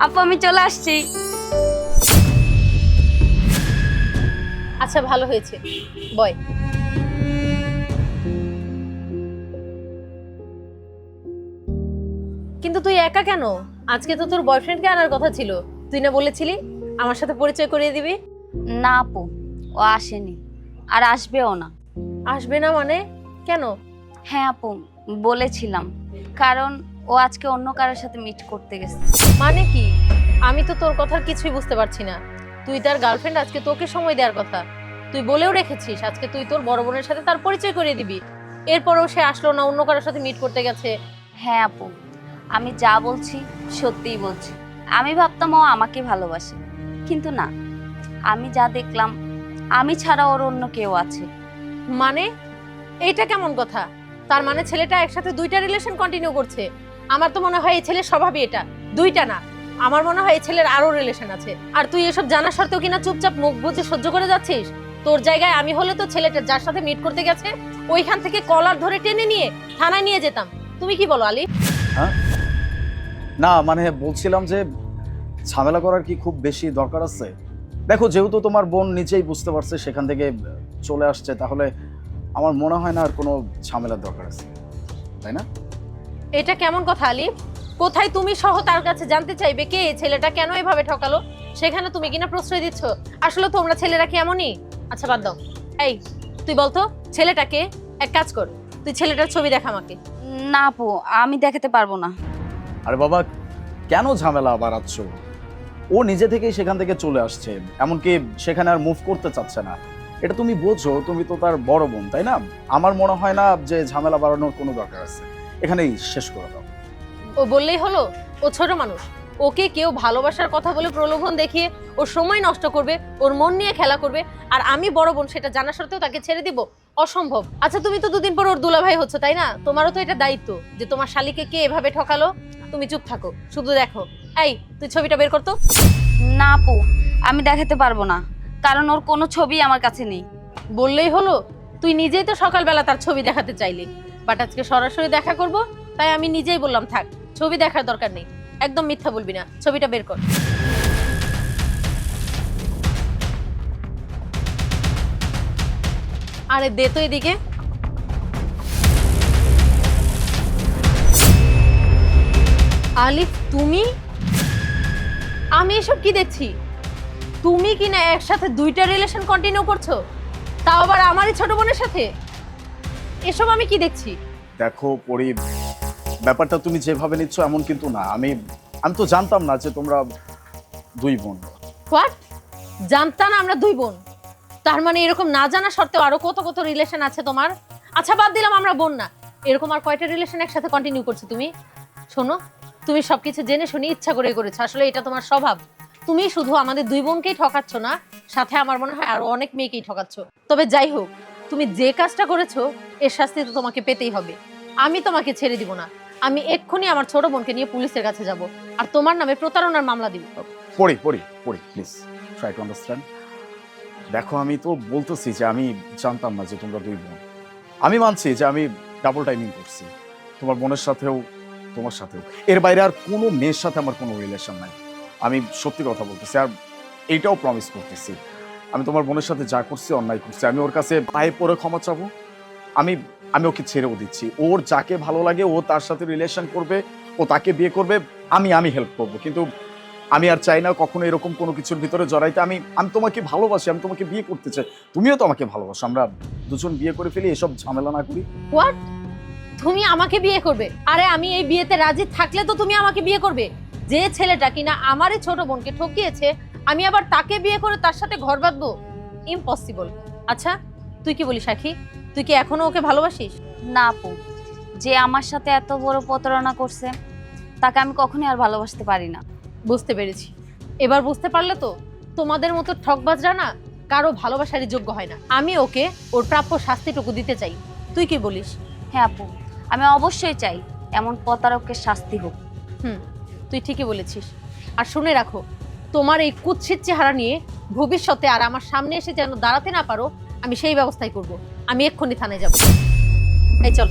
আপু আমি চলে আসছি। আচ্ছা ভালো হয়েছে। বয়। কিন্তু তুই একা কেন? আজকে তো তোর বয়ফ্রেন্ডকে আনার কথা ছিল। তুই না বলেছিলি? আমার সাথে পরিচয় করিয়ে দিবি? না আপু। ও আসেনি। আর আসবেও না। আসবে না মানে? কেন? হ্যাঁ আপু। বলেছিলাম। কারণ ও আজকে অন্য কারোর সাথে মিট করতে গেছে। মানে কি? আমি তো তোর কথার কিছুই বুঝতে পারছি না। তুই তার গার্লফ্রেন্ড আজকে তোকে সময় দেওয়ার কথা। তুই বলেও রেখেছিস আজকে তুই তোর বড় বোনের সাথে তার পরিচয় করিয়ে দিবি। এরপরও সে আসলো না অন্য কারোর সাথে মিট করতে গেছে। হ্যাঁ আপু আমি যা বলছি সত্যিই বলছি। আমি ভাবতাম ও আমাকে ভালোবাসে। কিন্তু না আমি যা দেখলাম আমি ছাড়া ওর অন্য কেউ আছে। মানে? এইটা কেমন কথা? তার মানে ছেলেটা একসাথে দুইটা রিলেশন কন্টিনিউ করছে। আমার তো মনে হয় এই ছেলের স্বভাবই এটা। দুইটা না। আমার মনে হয় এই ছেলের আরও রিলেশন আছে। আর তুই এসব জানা সত্ত্বেও কিনা চুপচাপ মুখ বুঝে সহ্য করে যাচ্ছিস? তোর জায়গায় আমি হলে তো ছেলেটা যার সাথে মিট করতে গেছে, ওইখান থেকে কলার ধরে টেনে নিয়ে থানায় নিয়ে যেতাম। তুমি কি বলো, আলি? না মানে বলছিলাম যে ঝামেলা করার কি খুব বেশি দরকার আছে? দেখো, যেহেতু তোমার বোন নিজেই বুঝতে পারছে সেখান থেকে চলে আসছে, তাহলে আমার মনে হয় না আর কোনো ঝামেলার দরকার আছে। তাই না? এটা কেমন কথা আলি? কোথায় তুমি সহ তার কাছে জানতে চাইবে কে? এই ছেলেটা কেন এভাবে ঠকালো? সেখানে তুমি কিনা প্রশ্রয় দিচ্ছ? আসলে তোমরা ছেলেরা কি এমনই? আচ্ছা বাদ দাও। এই তুই বলতো ছেলেটাকে এক কাজ কর তুই ছেলেটার ছবি দেখা আমাকে। না আপু আমি দেখাতে পারব না। আরে বাবা কেন ঝামেলা বাড়াচ্ছ? ও নিজে থেকেই সেখান থেকে চলে আসছে এমনকি সেখানে আর মুভ করতে চাচ্ছে না। এটা তুমি বোঝো তুমি তো তার বড় বোন তাই না? আমার মনে হয় না যে ঝামেলা বাড়ানোর কোনো দরকার আছে। এখানেই শেষ করে দাও। ও বললেই হলো ও ছোট মানুষ। ওকে কেউ ভালোবাসার কথা বলে প্রলোভন দেখিয়ে ওর সময় নষ্ট করবে ওর মন নিয়ে খেলা করবে আর আমি বড় বোন সেটা জানা সত্ত্বেও তাকে ছেড়ে দিব। অসম্ভব। আচ্ছা তুমি তো দুদিন পর ওর দুলাভাই হচ্ছে তাই না? তোমারও তো এটা দায়িত্ব যে তোমার শালিকে কে এভাবে ঠকালো। তুমি চুপ থাকো শুধু দেখো। এই তুই ছবিটা বের করতো না আপু আমি দেখাতে পারব না কারণ ওর কোনো ছবি আমার কাছে নেই। বললেই হলো তুই নিজেই তো সকালবেলা তার ছবি দেখাতে চাইলি। বাট আজকে সরাসরি দেখা করব, তাই আমি নিজেই বললাম, থাক, ছবি দেখার দরকার নেই। একদম মিথ্যা বলবি না। ছবিটা বের কর। আরে, দে তো এদিকে। আলিফ, তুমি? আমি এসব কি দেখছি? তুমি কিনা একসাথে দুইটা রিলেশন কন্টিনিউ করছ? তাও আবার আমারই ছোট বোনের সাথে? এসব আমি কি দেখছি? দেখো পরি ব্যাপারটা তুমি যেভাবে নিচ্ছ এমন কিন্তু না। আমি আমি তো জানতাম না যে তোমরা দুই বোন। হোয়াট জানতাম না আমরা দুই বোন। তার মানে এরকম না জানা সত্ত্বেও আরও কত কত রিলেশন আছে তোমার? আচ্ছা বাদ দিলাম আমরা বোন না। এরকম আর কয়টা রিলেশন একসাথে কন্টিনিউ করছ তুমি? শোনো তুমি সবকিছু জেনে শুনে ইচ্ছা করে করেছ। আসলে এটা তোমার স্বভাব। তুমি শুধু আমাদের দুই বোনকেই ঠকাচ্ছ না সাথে আমার মনে হয় আরও অনেক মেয়েকেই ঠকাচ্ছ। তবে যাই হোক তুমি যে কাজটা করেছ, এর শাস্তি তো তোমাকে পেতেই হবে। আমি তোমাকে ছেড়ে দিব না। আমি এক্ষুনি আমার ছোট বোনকে নিয়ে পুলিশের কাছে যাব আর তোমার নামে প্রতারণার মামলা দিব। পড়ি পড়ি পড়ি প্লিজ ট্রাই টু আন্ডারস্ট্যান্ড দেখো, আমি তো বলতেছি যে আমি জানতাম না যে তোমরা দুই বোন। আমি মানছি যে আমি ডাবল টাইমিং করছি। তোমার বোনের সাথেও, তোমার সাথেও। এর বাইরে আর কোনো মেয়ের সাথে আমার কোনো রিলেশন নাই। আমি সত্যি কথা বলতেছি আর এইটাও প্রমিস করতেছি। আমি তোমার বোনের সাথে যা করছি, অন্যায় করছি। আমি ওর কাছে পায়ে পড়ে ক্ষমা চাবো। আমি আমি ওকে ছেড়েও দিচ্ছি। ওর যাকে ভালো লাগে, ও তার সাথে রিলেশন করবে, ও তাকে বিয়ে করবে, আমি আমি হেল্প করব। কিন্তু আমি আর চাই না কখনো এরকম কোনো কিছুর ভিতরে জড়াইতে। আমি আমি তোমাকে ভালোবাসি, আমি তোমাকে বিয়ে করতে চাই। তুমিও তো আমাকে ভালোবাসো। আমরা দুজন বিয়ে করে ফেলি, এসব ঝামেলা না করি। হোয়াট তুমি আমাকে বিয়ে করবে? আরে, আমি এই বিয়েতে রাজি থাকলে তো তুমি আমাকে বিয়ে করবে। যে ছেলেটা কিনা আমারই ছোট বোনকে ঠকিয়েছে আমি আবার তাকে বিয়ে করে তার সাথে ঘর বাঁধবো? ইম্পসিবল আচ্ছা তুই কি বলিস সাখী তুই কি এখনও ওকে ভালোবাসিস? না আপু। যে আমার সাথে এত বড় প্রতারণা করছে তাকে আমি কখনোই আর ভালোবাসতে পারি না। বুঝতে পেরেছি। এবার বুঝতে পারলে তো তোমাদের মতো ঠকবাজরা না কারও ভালোবাসারই যোগ্য হয় না। আমি ওকে ওর প্রাপ্য শাস্তিটুকু দিতে চাই। তুই কি বলিস? হ্যাঁ আপু। আমি অবশ্যই চাই এমন প্রতারকের শাস্তি হোক। হুম তুই ঠিকই বলেছিস। আর শুনে রাখো তোমার এই কুৎসিত চেহারা নিয়ে ভবিষ্যতে আর আমার সামনে এসে যেন দাঁড়াতে না পারো, আমি সেই ব্যবস্থাই করব। আমি এক্ষুনি থানায় যাব। এই চল।